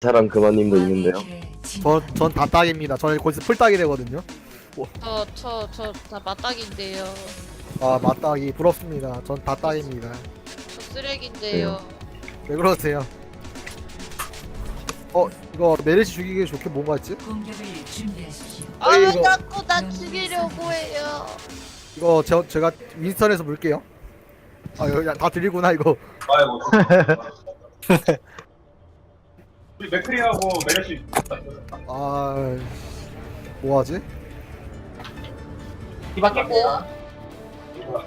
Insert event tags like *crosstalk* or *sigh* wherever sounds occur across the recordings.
사람 그만님도 있는데요. 전, 전다 딱입니다. 저는 거기서 풀딱이 되거든요. 저, 저, 저, 다 맞닥인데요. 아, 맞딱이 부럽습니다. 전 다 딱입니다. 저 쓰레기인데요. 왜 그러세요? 어, 이거 메르시 죽이기 좋게 뭔가 있지? 공격을 준비하십시오. 아, 왜 이거- 자꾸 나 죽이려고 해요? 이거 제, 제가 윈스턴에서 물게요. 아, 그냥 다 드리구나, 이거. 아이고. *laughs* 우리 맥크리하고 메르시 아, 뭐하지? 이밖 깼고.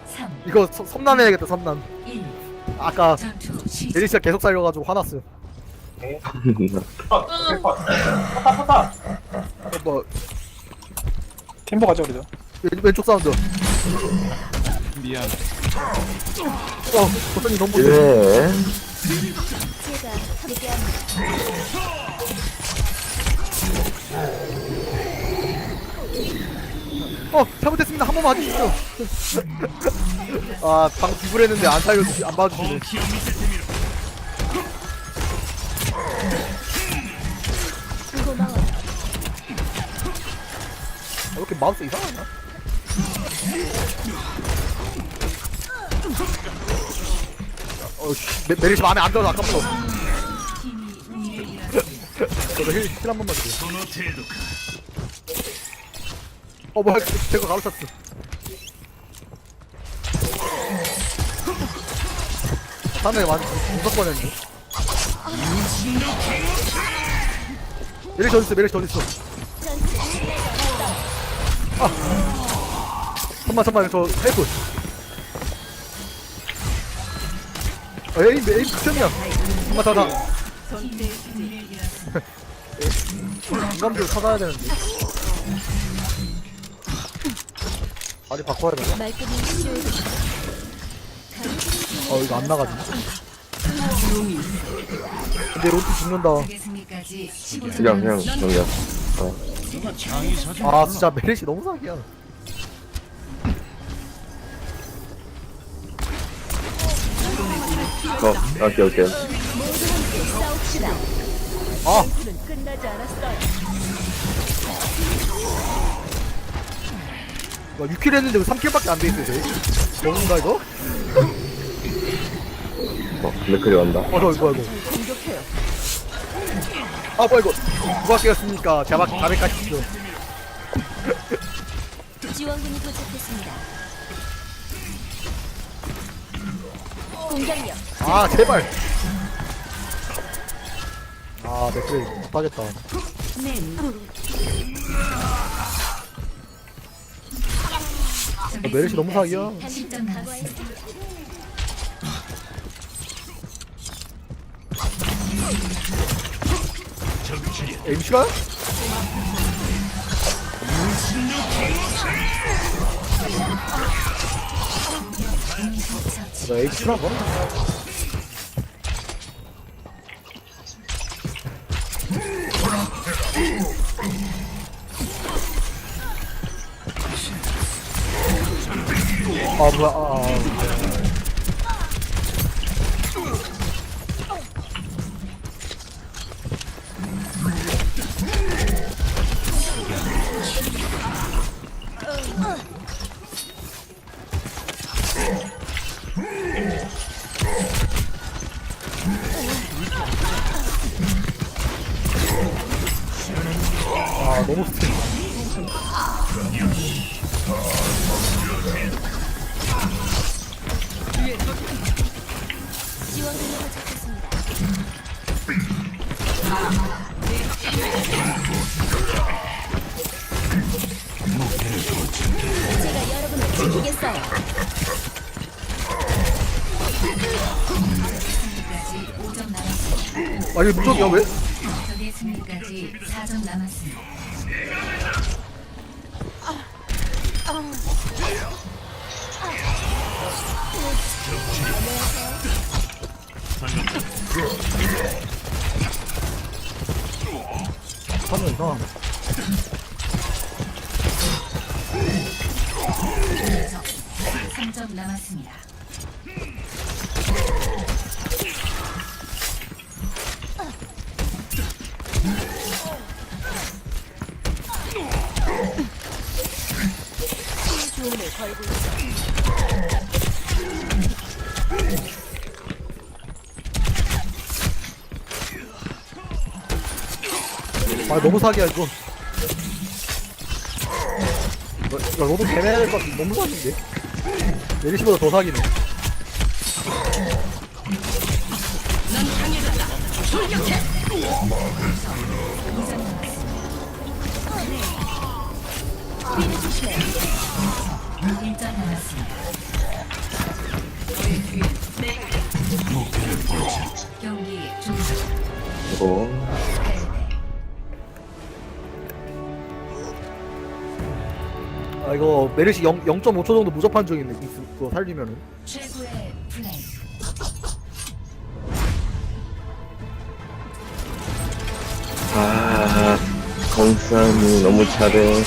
3, 이거 섬- 섬난 해야겠다, 섬난. 1. 아까 전투 시작. 메르시가 계속 살려가지고 화났어요. 어, 뭐, 가죠 그래도 왼, 왼쪽 사운드. 어, 미안 버튼이 너무. 예. 어, 잘못했습니다. 한 번만 해주십시오. 아, 방금 비굴했는데 안 살려주시, 안 봐주시네. 아, 왜 이렇게 마우스 이상하냐? 어, 씨, 메, 메리시 마음에 안 우위에 일어났습니다. 저도 힐, 힐한 번만 주세요. 어, 뭐야, 제가 가로쳤어. 상당히 많이 무섭 뻔했네. 메리시 어딨어, 메리시 어딨어. 아. 잠깐만, 잠깐만, 저 헬프. 어, 에임, 에임 극점이야. 우위에 일어났습니다. 인감도 찾아야 되는데. 아니 바꿔야 되나? 어 이거 안 나가지. 근데 로트 죽는다. 적의 승리까지 15초 그냥 그냥 그냥. 아 진짜 메르시 너무 사기야. 어, 오케이 오케이. 아 와, 6킬 했는데 왜 3킬밖에 안 돼 있어 쟤? 너무인가 이거? 어, 맥크리 간다. 어, 저 이거 이거. 아, 뭐야 이거? 누가 깨었습니까? 제발 자백 가십시오. 지원군이 도착했습니다. 공격력 아, 제발. 아, 맥클 못하겠다. 아, 메르시 너무 사기야. MC가? 나 MC라고? 아뭐 제가 여러분을 지키겠어요. 승리까지 5점 남았습니다. 아 이거 무적이야 왜? 적의 승리까지 4점 남았습니다. 하면서 점 남았습니다. 어. 아 너무 사기야 이거. 너, 야, 너도 개매야 될것 같은 너무 사기인데. 메리시보다 더 사기네. 뒤를 조심해. 1점 남았습니다. 경기. 이거 아 이거 메르시 0, 0.5초 정도 무적판 중인데 그거 살리면은. 최고의 플레이. 아, 검사님 너무 잘해.